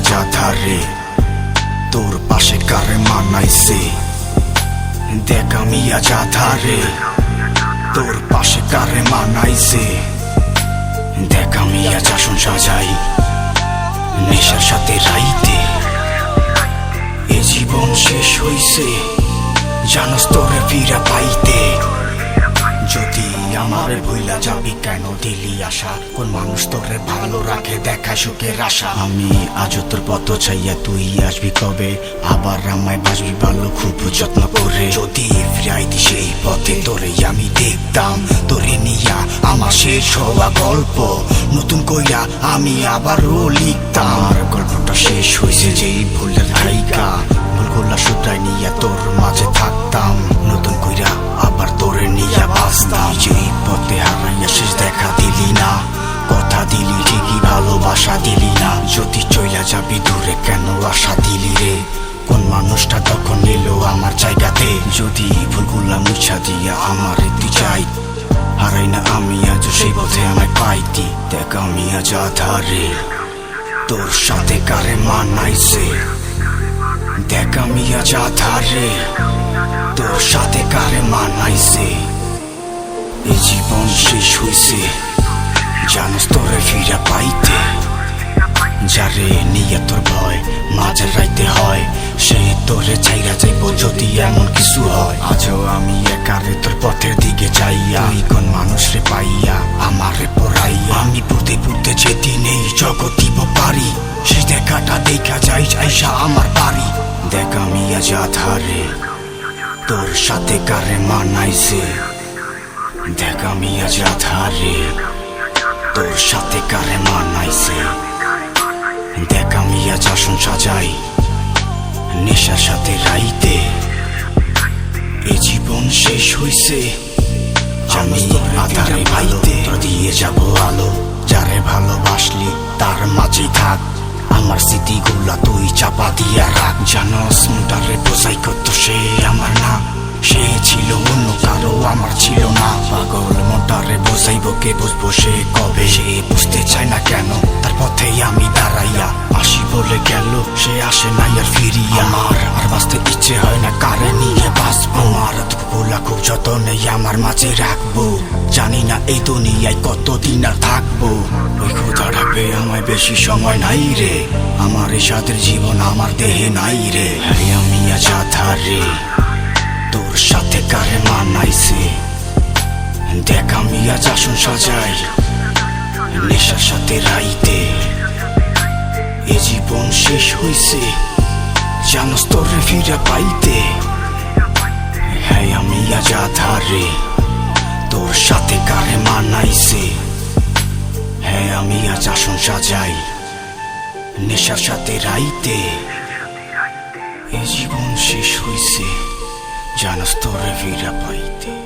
ধারে তোর পাশে কারে মানাইছে? দেখ আমি আজ ধারে তোর পাশে কারে মানাইছে? দেখ আমি আজ আসন সাজাই নেশার সাথে রাইতে। এ জীবন শেষ হইছে, জানস তোরে ফিরা পাইতে। আশা। কোন মানুষ তোরে ভালো রাখে দেখা সুখের আশা। আমি আজ তোর পথ চাইয়া তুই আসবি কবে? আবার আমায় বাসবি ভালো খুব যত্ন করে। যদি ফিরাই দি সেই পথে তোরে আমি দেখতাম। তোরে নিয়া আমার শেষ হওয়া গল্প নতুন কইরা আমি আবারও লিখতাম। গল্পটা শেষ হয়েছে যেই ভুলের ধাইকা ভুল শুধরাই নিয়া যাবি দূরে কেন আশা দিলি রে? কোন মানুষটা তখন এলো আমার জায়গাতে? যদি ভুলগুলা মুছা দিয়া আমার তুই চাই হারাই না আমি আজ সেই পথে আমায় পাইতি। দেখ আমি আজ আধারে। তোর সাথে কারে মানাইছে? দেখ আমি আজ আধারে। তোর সাথে কারে মানাইছে? এই জীবন শেষ হইছে। জানোস তোরে ফিরা পাইতে। যারে নিয়ে তোর ভয় মাঝে রাইতে হয়, সে তোরে চাইরা যাইব যদি এমন কিছু হয়। আজও আমি একারে তোর পথের দিকে চাইয়া কোন মানুষ রে পাইয়া আমারে পড়াইয়া। আমি পুঁতে পুঁতে যেদিনে জগৎ দিব পারি সে দেখাটা দেখা যাই চাইসা আমার বাড়ি। দেখ আমি আজ আধারে তোর সাথে কারে মানাইছে। দেখ আমি আজ আধারে তোর সাথে কারে মানাইছে। দেখ আমি আজ আসন সাজাই। নেশার সাথে রাইতে। এ জীবন শেষ হইছে। আমি আধারে ভাইতে দিয়ে যাব আলো। যারে ভালোবাসলি তার মাঝে থাক। আমার স্মৃতিগুলা তুই চাপা দিয়া রাখ। জানস মুটারে বোঝাই কত সে আমার না। সে ছিল অন্য কারও আমার ছিল না। পাগল মোটারে বোঝাইব কে বুঝব সে কবে? সে বুঝতে চায় না কেন? সে আসে না আর ফিরিয়া। আমার আর বাঁচতে ইচ্ছে হয় না কারে নিয়ে বাঁচবো? আমার খুব যতনে আমার মাঝে রাখব। জানি না এই দুনিয়ায় কতদিন আর থাকব। ওই ক্ষুধা রাখবে আমায় বেশি সময় নাই রে। আমার এই জীবন আমার দেহে নাই রে। আমি আধারে তোর সাথে কারে মানাইছে? দেখ আমি আজ আসন সাজাই নেশার সাথে রাইতে এ জীবন শেষ হইছে। জানস তোরে ফিরে পাইতে। হ্যাঁ আমি আজ আধারে। তোর সাথে কারে মানাইছে? হ্যাঁ আমি আজ আসন সাজাই। নেশার সাথে রাইতে। এ জীবন শেষ হইছে। জানস তোরে ফিরে পাইতে।